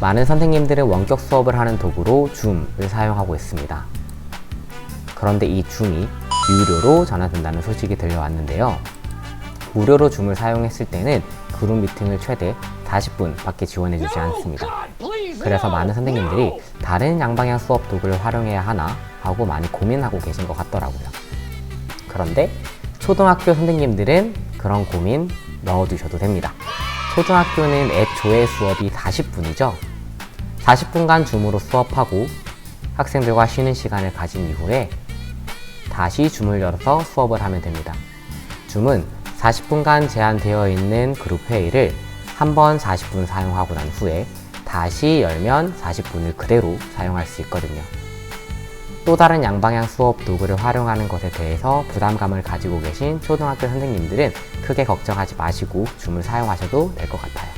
많은 선생님들은 원격 수업을 하는 도구로 줌을 사용하고 있습니다. 그런데 이 줌이 유료로 전환된다는 소식이 들려왔는데요. 무료로 줌을 사용했을 때는 그룹 미팅을 최대 40분 밖에 지원해주지 않습니다. 그래서 많은 선생님들이 다른 양방향 수업 도구를 활용해야 하나 하고 많이 고민하고 계신 것 같더라고요. 그런데 초등학교 선생님들은 그런 고민 넣어두셔도 됩니다. 초등학교는 애초에 수업이 40분이죠. 40분간 줌으로 수업하고 학생들과 쉬는 시간을 가진 이후에 다시 줌을 열어서 수업을 하면 됩니다. 줌은 40분간 제한되어 있는 그룹 회의를 한 번 40분 사용하고 난 후에 다시 열면 40분을 그대로 사용할 수 있거든요. 또 다른 양방향 수업 도구를 활용하는 것에 대해서 부담감을 가지고 계신 초등학교 선생님들은 크게 걱정하지 마시고 줌을 사용하셔도 될 것 같아요.